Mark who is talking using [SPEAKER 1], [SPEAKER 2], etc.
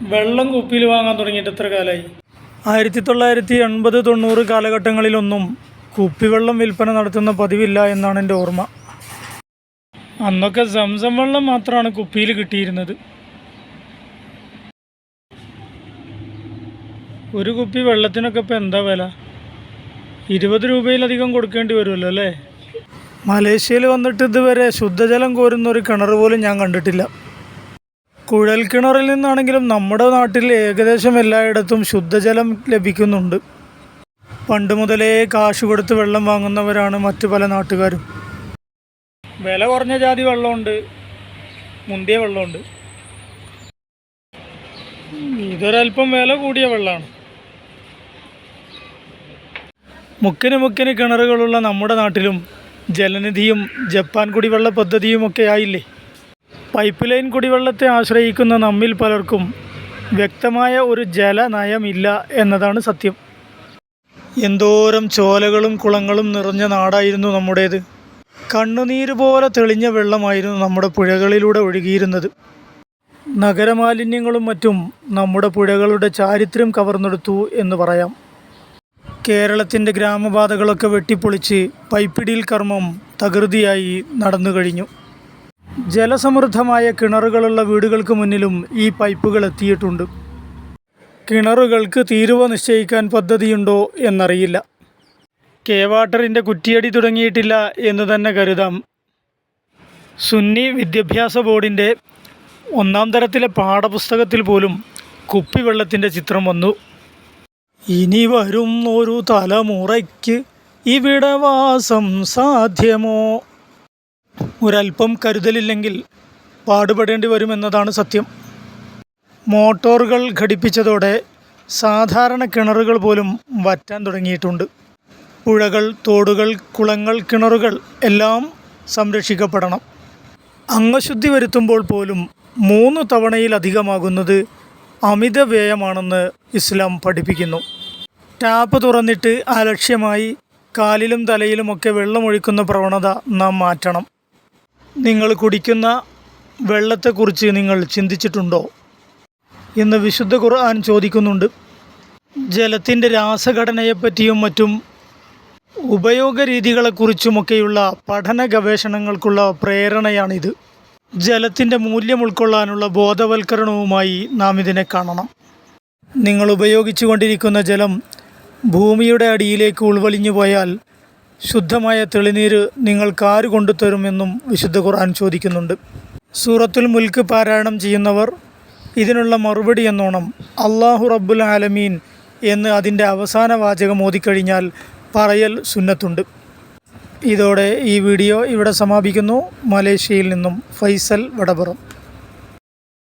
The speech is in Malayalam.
[SPEAKER 1] വെള്ളം കുപ്പിയിൽ വാങ്ങാൻ തുടങ്ങിയിട്ട് എത്ര കാലമായി? ആയിരത്തി തൊള്ളായിരത്തി എൺപത് തൊണ്ണൂറ് കാലഘട്ടങ്ങളിലൊന്നും കുപ്പിവെള്ളം വിൽപ്പന നടത്തുന്ന പതിവില്ല എന്നാണ് എന്റെ ഓർമ്മ. അന്നൊക്കെ സംസം വെള്ളം മാത്രമാണ് കുപ്പിയിൽ കിട്ടിയിരുന്നത്. ഒരു കുപ്പി വെള്ളത്തിനൊക്കെ ഇപ്പം എന്താ വില? ഇരുപത് രൂപയിലധികം കൊടുക്കേണ്ടി വരുമല്ലോ അല്ലേ? മലേഷ്യയിൽ വന്നിട്ട് ഇതുവരെ ശുദ്ധജലം കോരുന്ന ഒരു കിണർ പോലും ഞാൻ കണ്ടിട്ടില്ല. കുഴൽ കിണറിൽ നിന്നാണെങ്കിലും നമ്മുടെ നാട്ടിൽ ഏകദേശം എല്ലായിടത്തും ശുദ്ധജലം ലഭിക്കുന്നുണ്ട്. പണ്ട് മുതലേ കാശ് കൊടുത്ത് വെള്ളം വാങ്ങുന്നവരാണ് മറ്റു പല നാട്ടുകാരും. വില കുറഞ്ഞ ജാതി വെള്ളമുണ്ട്. മുന്തിയ വെള്ളമുണ്ട്. ഇതൊരല്പം വില കൂടിയ വെള്ളമാണ്. മുക്കിന് മുക്കിന് കിണറുകളുള്ള നമ്മുടെ നാട്ടിലും ജലനിധിയും ജപ്പാൻ കുടിവെള്ള പദ്ധതിയും ഒക്കെ ആയില്ലേ? പൈപ്പ് ലൈൻ കുടിവെള്ളത്തെ ആശ്രയിക്കുന്ന നമ്മിൽ പലർക്കും വ്യക്തമായ ഒരു ജലനയമില്ല എന്നതാണ് സത്യം. എന്തോരം ചോലകളും കുളങ്ങളും നിറഞ്ഞ നാടായിരുന്നു നമ്മുടേത്. കണ്ണുനീര് പോലെ തെളിഞ്ഞ വെള്ളമായിരുന്നു നമ്മുടെ പുഴകളിലൂടെ ഒഴുകിയിരുന്നത്. നഗരമാലിന്യങ്ങളും മറ്റും നമ്മുടെ പുഴകളുടെ ചാരിത്രം കവർന്നെടുത്തു എന്ന് പറയാം. കേരളത്തിന്റെ ഗ്രാമപാതകളൊക്കെ വെട്ടിപ്പൊളിച്ച് പൈപ്പിടിയിൽ കർമ്മം തകൃതിയായി നടന്നു കഴിഞ്ഞു ജലസമൃദ്ധമായ കിണറുകളുള്ള വീടുകൾക്ക് മുന്നിലും ഈ പൈപ്പുകൾ എത്തിയിട്ടുണ്ട്. കിണറുകൾക്ക് തീരുവ നിശ്ചയിക്കാൻ പദ്ധതിയുണ്ടോ എന്നറിയില്ല. കെ വാട്ടറിന്റെ കുറ്റിയടി തുടങ്ങിയിട്ടില്ല എന്ന് തന്നെ കരുതാം. സുന്നി വിദ്യാഭ്യാസ ബോർഡിന്റെ ഒന്നാം തരത്തിലെ പാഠപുസ്തകത്തിൽ പോലും കുപ്പിവെള്ളത്തിന്റെ ചിത്രം വന്നു. ഇനി വരും ഒരു തലമുറയ്ക്ക് ഇവിടെ വാസം സാധ്യമോ? ഒരല്പം കരുതലില്ലെങ്കിൽ പാടുപെടേണ്ടി വരുമെന്നതാണ് സത്യം. മോട്ടോറുകൾ ഘടിപ്പിച്ചതോടെ സാധാരണ കിണറുകൾ പോലും വറ്റാൻ തുടങ്ങിയിട്ടുണ്ട്. പുഴകൾ തോടുകൾ കുളങ്ങൾ കിണറുകൾ എല്ലാം സംരക്ഷിക്കപ്പെടണം. അംഗശുദ്ധി വരുത്തുമ്പോൾ പോലും മൂന്ന് തവണയിലധികമാകുന്നത് അമിത വ്യയമാണെന്ന് ഇസ്ലാം പഠിപ്പിക്കുന്നു. ടാപ്പ് തുറന്നിട്ട് അലക്ഷ്യമായി കാലിലും തലയിലുമൊക്കെ വെള്ളമൊഴിക്കുന്ന പ്രവണത നാം മാറ്റണം. നിങ്ങൾ കുടിക്കുന്ന വെള്ളത്തെക്കുറിച്ച് നിങ്ങൾ ചിന്തിച്ചിട്ടുണ്ടോ എന്ന് വിശുദ്ധ ഖുർആൻ ചോദിക്കുന്നുണ്ട്. ജലത്തിന്റെ രാസഘടനയെപ്പറ്റിയും മറ്റും ഉപയോഗ രീതികളെക്കുറിച്ചുമൊക്കെയുള്ള പഠന ഗവേഷണങ്ങൾക്കുള്ള പ്രേരണയാണിത്. ജലത്തിന്റെ മൂല്യം ഉൾക്കൊള്ളാനുള്ള ബോധവൽക്കരണവുമായി നാം ഇതിനെ കാണണം. നിങ്ങൾ ഉപയോഗിച്ചു കൊണ്ടിരിക്കുന്ന ജലം ഭൂമിയുടെ അടിയിലേക്ക് ഉൾവലിഞ്ഞു പോയാൽ ശുദ്ധമായ തെളിനീര് നിങ്ങൾക്ക് ആര് കൊണ്ടുതരുമെന്നും വിശുദ്ധ ഖുർആൻ ചോദിക്കുന്നുണ്ട്. സൂറത്തുൽ മുൽക്ക് പാരായണം ചെയ്യുന്നവർ ഇതിനുള്ള മറുപടി എന്നോണം അള്ളാഹു റബ്ബുൽ ആലമീൻ എന്ന് അതിന്റെ അവസാന വാചകം ഓതിക്കഴിഞ്ഞാൽ പറയൽ സുന്നത്തുണ്ട്. ഇതോടെ ഈ വീഡിയോ ഇവിടെ സമാപിക്കുന്നു. മലേഷ്യയിൽ നിന്നും ഫൈസൽ വടപുറം.